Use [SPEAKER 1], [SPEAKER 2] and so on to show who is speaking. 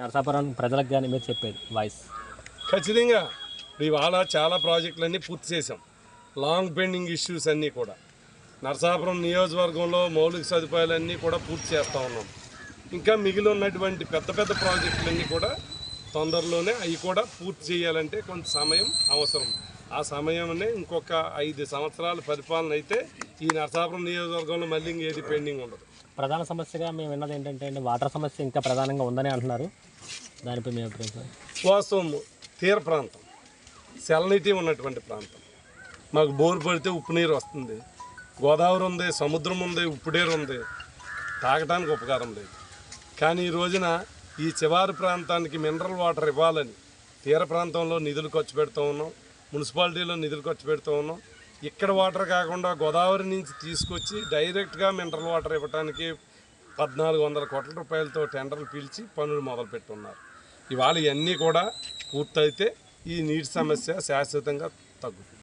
[SPEAKER 1] నరసాపురం ప్రజలకు కానీ మీరు చెప్పేది వాయిస్.
[SPEAKER 2] ఖచ్చితంగా. ఇవాళ చాలా ప్రాజెక్టులన్నీ పూర్తి చేసాం లాంగ్ పెండింగ్ ఇష్యూస్ అన్నీ కూడా. నరసాపురం నియోజకవర్గంలో మౌలిక సదుపాయాలన్నీ కూడా పూర్తి చేస్తూ ఉన్నాం. ఇంకా మిగిలి ఉన్నటువంటి పెద్ద పెద్ద ప్రాజెక్టులన్నీ కూడా తొందరలోనే అవి కూడా పూర్తి చేయాలంటే కొంత సమయం అవసరం. ఆ సమయంలో ఇంకొక ఐదు సంవత్సరాల పరిపాలన అయితే ఈ నరసాపురం నియోజకవర్గంలో మళ్ళీ ఇంకేది పెండింగ్ ఉండదు.
[SPEAKER 1] ప్రధాన సమస్యగా మేము విన్నది ఏంటంటే వాటర్ సమస్య ఇంకా ప్రధానంగా ఉందని అంటున్నారు. దానిపై మీ అభిప్రాయం
[SPEAKER 2] వాస్తవం తీర ప్రాంతం సెలనిటీ ఉన్నటువంటి ప్రాంతం. మాకు బోరు పడితే ఉప్పు నీరు వస్తుంది గోదావరి ఉంది సముద్రం ఉంది ఉప్పు నీరు ఉంది తాగడానికి ఉపకారం లేదు. కానీ ఈ రోజున ఈ చివరి ప్రాంతానికి మినరల్ వాటర్ ఇవ్వాలని తీర ప్రాంతంలో నిధులు ఖర్చు పెడుతూ ఉన్నాం మున్సిపాలిటీలో నిధులు ఖర్చు పెడుతూ ఉన్నాం ఇక్కడ వాటర్ కాకుండా గోదావరి నుంచి తీసుకొచ్చి డైరెక్ట్గా మినరల్ వాటర్ ఇవ్వడానికి పద్నాలుగు వందల కోట్ల రూపాయలతో టెండర్లు పిలిచి పనులు మొదలుపెట్టున్నారు. ఇవాళ ఇవన్నీ కూడా పూర్తయితే ఈ నీటి సమస్య శాశ్వతంగా తగ్గుతుంది.